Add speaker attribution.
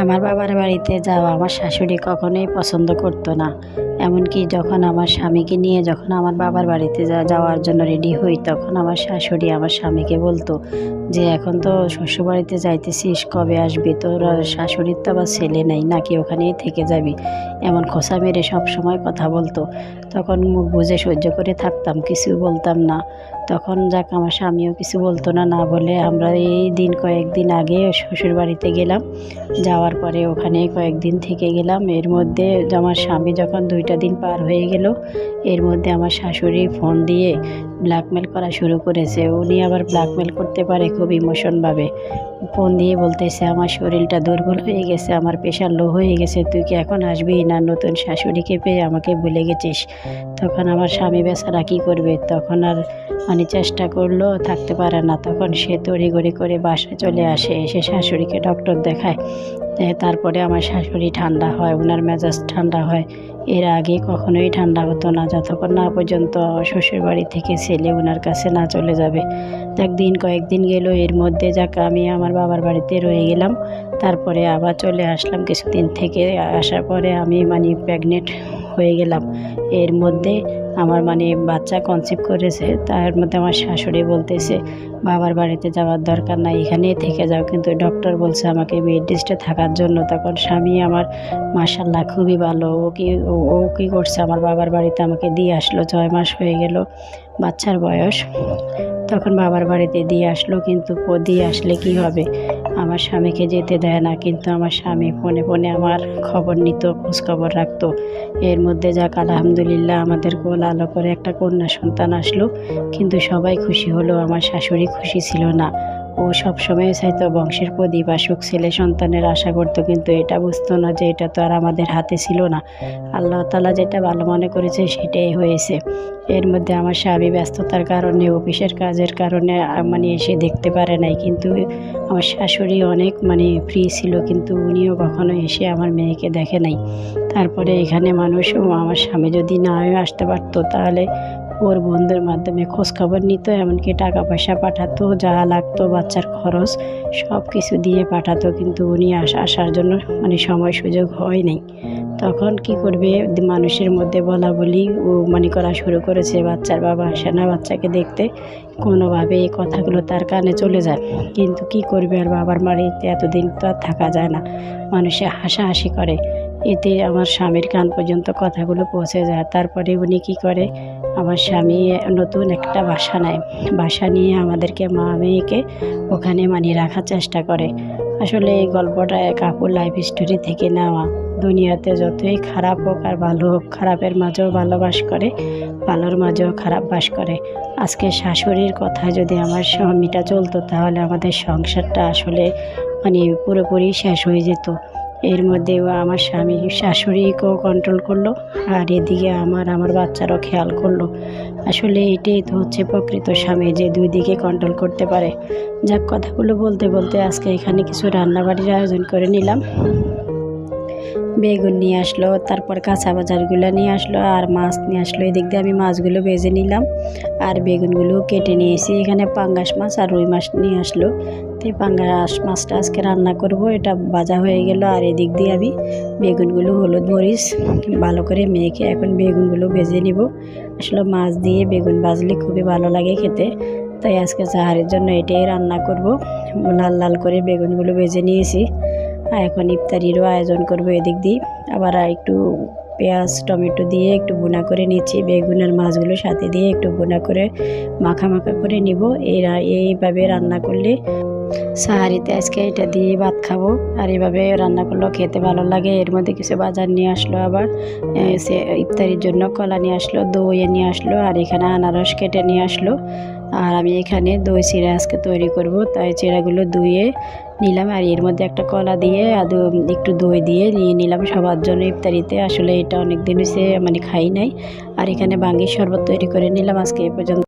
Speaker 1: আমার বাবার বাড়িতে যাওয়া আমার শাশুড়ি কখনোই পছন্দ করতো না। এমনকি যখন আমার স্বামীকে নিয়ে যখন আমার বাবার বাড়িতে যাওয়ার জন্য রেডি হই, তখন আমার শাশুড়ি আমার স্বামীকে বলতো যে, এখন তো শ্বশুরবাড়িতে যাইতেছিস, কবে আসবি? তোর শাশুড়ির তো আবার ছেলে নেই, নাকি ওখানেই থেকে যাবি? এমন খোসা মেরে সব সময় কথা বলতো। তখন মুখ বুঝে সহ্য করে থাকতাম, কিছু বলতাম না। তখন যাক, আমার স্বামীও কিছু বলতো না না বলে আমরা এই দিন কয়েকদিন আগে শ্বশুর বাড়িতে গেলাম। যাওয়ার পরে ওখানে কয়েকদিন থেকে গেলাম। এর মধ্যে আমার স্বামী যখন দুইটা দিন পার হয়ে গেল, এর মধ্যে আমার শাশুড়ি ফোন দিয়ে ব্ল্যাকমেল করা শুরু করেছে। উনি আবার ব্ল্যাকমেল করতে পারে খুব ইমোশনভাবে ফোন দিয়ে বলতেছে, আমার শরীরটা দুর্বল হয়ে গেছে, আমার প্রেশার লো হয়ে গেছে, তুই কি এখন আসবি না নতুন শাশুড়িকে পেয়ে আমাকে ভুলে গেছিস? তখন আমার স্বামী, বেচারা কী করবে? তখন আর মানে চেষ্টা করল, থাকতে পারে না। তখন সে তড়িঘড়ি করে বাসায় চলে আসে। এসে শাশুড়িকে ডক্টর দেখায়। তারপরে আমার শাশুড়ি ঠান্ডা হয় ওনার মেজাজ ঠান্ডা হয়। এর আগে কখনোই ঠান্ডা হতো না। যতক্ষণ না পর্যন্ত শ্বশুর বাড়ি থেকে ছেলে ওনার কাছে না চলে যাবে। যাক দিন কয়েকদিন গেল, এর মধ্যে যাক, আমি আমার বাবার বাড়িতে রয়ে গেলাম। তারপরে আবার চলে আসলাম। কিছুদিন থেকে আসার পরে আমি মানে প্রেগনেন্ট হয়ে গেলাম। এর মধ্যে আমার মানে বাচ্চা কনসিভ করেছে, তার মধ্যে আমার শাশুড়ি বলতেছে, বাবার বাড়িতে যাওয়ার দরকার নাই, এখানেই থেকে যাও। কিন্তু ডক্টর বলছে, আমাকে বেড রেস্টে থাকার জন্য। তখন স্বামী আমার মাসাল্লাহ খুবই ভালো। ও কি, ও- কী করছে? আমার বাবার বাড়িতে আমাকে দিয়ে আসলো, ছয় মাস হয়ে গেল বাচ্চার বয়স। তখন বাবার বাড়িতে দিয়ে আসলো, কিন্তু দিয়ে আসলে কি হবে? আমার স্বামীকে যেতে দেয় না, কিন্তু আমার স্বামী ফোনে ফোনে আমার খবর নিত, খোঁজখবর রাখতো। এর মধ্যে যাক, আলহামদুলিল্লাহ আমাদের কোল আলো করে একটা কন্যা সন্তান আসলো, কিন্তু সবাই খুশি হলো, আমার শাশুড়ি খুশি ছিল না। ও সব সময় চাইতো বংশের প্রদীপ আসুক, ছেলে সন্তানের আশা করতো, কিন্তু এটা বুঝতো না যে এটা তো আর আমাদের হাতে ছিল না। আল্লাহ তালা যেটা ভালো মনে করেছে সেটাই হয়েছে। এর মধ্যে আমার স্বামী ব্যস্ততার কারণে, অফিসের কাজের কারণে মানে এসে দেখতে পারে নাই, কিন্তু আমার শাশুড়ি অনেক মানে ফ্রি ছিল, কিন্তু উনিও কখনো এসে আমার মেয়েকে দেখে নাই। তারপরে এখানে মানুষ আমার স্বামী যদি না হয়ে আসতে পারতো, তাহলে ওর বন্ধুর মাধ্যমে খোঁজ খবর নিত, এমনকি টাকা পয়সা পাঠাতো, যা লাগতো, বাচ্চার খরচ সব কিছু দিয়ে পাঠাতো, কিন্তু উনি আস- আসার জন্য মানে সময় সুযোগ হয় নাই। তখন কি করবে? মানুষের মধ্যে বলা বলি ও মানে করা শুরু করেছে, বাচ্চার বাবা আসে না বাচ্চাকে দেখতে। কোনোভাবে এই কথাগুলো তার কানে চলে যায়। কিন্তু কি করবে? আর বাবার বাড়িতে এতদিন তো আর থাকা যায় না। মানুষে হাসাহাসি করে। এতে আমার স্বামীর কান পর্যন্ত কথাগুলো পৌঁছে যায়। তারপরে উনি কি করে? আমার স্বামী নতুন একটা বাসা নেয়। বাসা নিয়ে আমাদেরকে মা মেয়েকে ওখানে মানিয়ে রাখার চেষ্টা করে। আসলে এই গল্পটা কাকুর লাইফ স্টোরি থেকে নেওয়া। দুনিয়াতে যতই খারাপ হোক আর ভালো হোক, খারাপের মাঝেও ভালোবাস করে, ভালোর মাঝেও খারাপ বাস করে। আজকে শাশুড়ির কথা যদি আমার স্বামীটা চলতো, তাহলে আমাদের সংসারটা আসলে মানে পুরোপুরি শেষ হয়ে যেত। এর মধ্যেও আমার স্বামী, শাশুড়িকেও কন্ট্রোল করল আর এদিকে আমার আমার বাচ্চারও খেয়াল করল। আসলে এটাই তো হচ্ছে প্রকৃত স্বামী যে দুই দিকে কন্ট্রোল করতে পারে। যাক, কথাগুলো বলতে বলতে আজকে এখানে কিছু রান্নাবাড়ির আয়োজন করে নিলাম। বেগুন নিয়ে আসলো, তারপর কাঁচা বাজারগুলো নিয়ে আসলো আর মাছ নিয়ে আসলো। এদিক দিয়ে আমি মাছগুলো বেজে নিলাম আর বেগুনগুলো কেটে নিয়েছি। এখানে পাঙ্গাস মাছ আর রুই মাছ নিয়ে আসলো। তো পাঙ্গাস মাছটা আজকে রান্না করব, এটা ভাজা হয়ে গেল। আর এদিক দিয়ে আমি বেগুনগুলো হলুদ মরিচ ভালো করে মেখে এখন বেগুনগুলো ভেজে নিব। আসলে মাছ দিয়ে বেগুন ভাজলে খুবই ভালো লাগে খেতে। তাই আজকে চাহারের জন্য এটাই রান্না করব। লাল লাল করে বেগুনগুলো বেজে নিয়েছি। এখন ইফতারিরও আয়োজন করব এদিক দিয়ে। আবার একটু পেঁয়াজ, টমেটো দিয়ে একটু বোনা করে নিচ্ছি। বেগুনের মাছগুলো সাথে দিয়ে একটু বোনা করে মাখা মাখা করে নিব। এরা এইভাবে রান্না করলে সাহারিতে আজকে এটা দিয়ে ভাত খাব। আর এইভাবে রান্না করলেও খেতে ভালো লাগে। এর মধ্যে কিছু বাজার নিয়ে আসলো আবার। সে ইফতারির জন্য কলা নিয়ে আসলো, দই নিয়ে আসলো, আর এখানে আনারস কেটে নিয়ে আসলো। আর আমি এখানে দই চিড়া আজকে তৈরি করব। তাই চিড়াগুলো ধুয়ে নিলাম আর এর মধ্যে একটা কলা দিয়ে আর একটু দই দিয়ে নিয়ে নিলাম। সবার জন্য ইফতারিতে। আসলে এটা অনেক দিন হয়েছে মানে খাই নাই। আর এখানে বাঙ্গির শরবত তৈরি করে নিলাম আজকে এ পর্যন্ত।